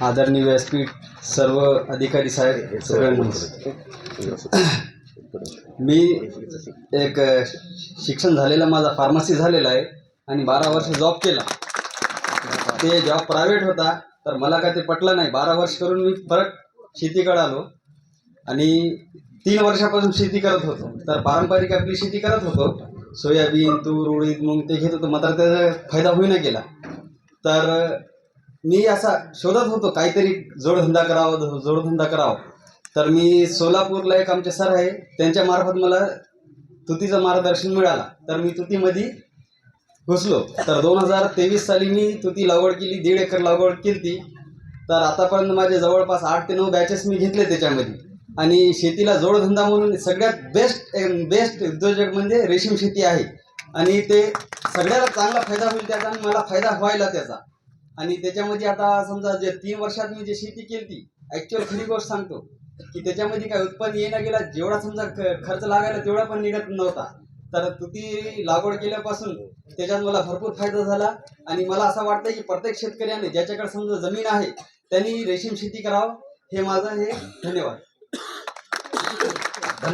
आदरणीय व्यासपीठ सर्व अधिकारी साहेब सगळ्यांना मी एक शिक्षण झालेला माझा फार्मसी झालेला आहे आणि बारा वर्ष जॉब केला. ते जॉब प्रायव्हेट होता तर मला काय ते पटलं नाही. बारा वर्ष करून मी परत शेतीकडे आलो आणि तीन वर्षापासून शेती करत होतो. तर पारंपरिक आपली शेती करत होतो. सोयाबीन तूर उडीद मग ते घेत होतो मात्र त्याचा फायदा होईना गेला. तर मी असा शोधत होतो काहीतरी जोडधंदा करावा जोडधंदा करावा. तर मी सोलापूरला एक आमचे सर आहे त्यांच्या मार्फत मला तुतीचं मार्गदर्शन मिळालं. तर मी तुतीमध्ये घुसलो. तर दोन हजार तेवीस साली मी तुती लागवड केली दीड एकर लागवड केली. तर आतापर्यंत माझे जवळपास आठ ते नऊ बॅचेस मी घेतले त्याच्यामध्ये. आणि शेतीला जोडधंदा म्हणून सगळ्यात बेस्ट बेस्ट उद्योजक म्हणजे रेशीम शेती आहे. आणि ते सगळ्याला चांगला फायदा होईल त्याचा आणि मला फायदा व्हायला त्याचा. आणि त्याच्यामध्ये आता समजा जे तीन वर्षात मी जे शेती केली ती ॲक्च्युअल खरी गोष्ट सांगतो की त्याच्यामध्ये काय उत्पन्न येणं गेला जेवढा समजा ख- खर्च लागायला तेवढा पण निघत नव्हता. तर तुती लागवड केल्यापासून त्याच्यात मला भरपूर फायदा झाला आणि मला असं वाटतं की प्रत्येक शेतकऱ्याने ज्याच्याकडे समजा जमीन आहे त्यांनी रेशीम शेती करावं. हे माझं हे धन्यवाद.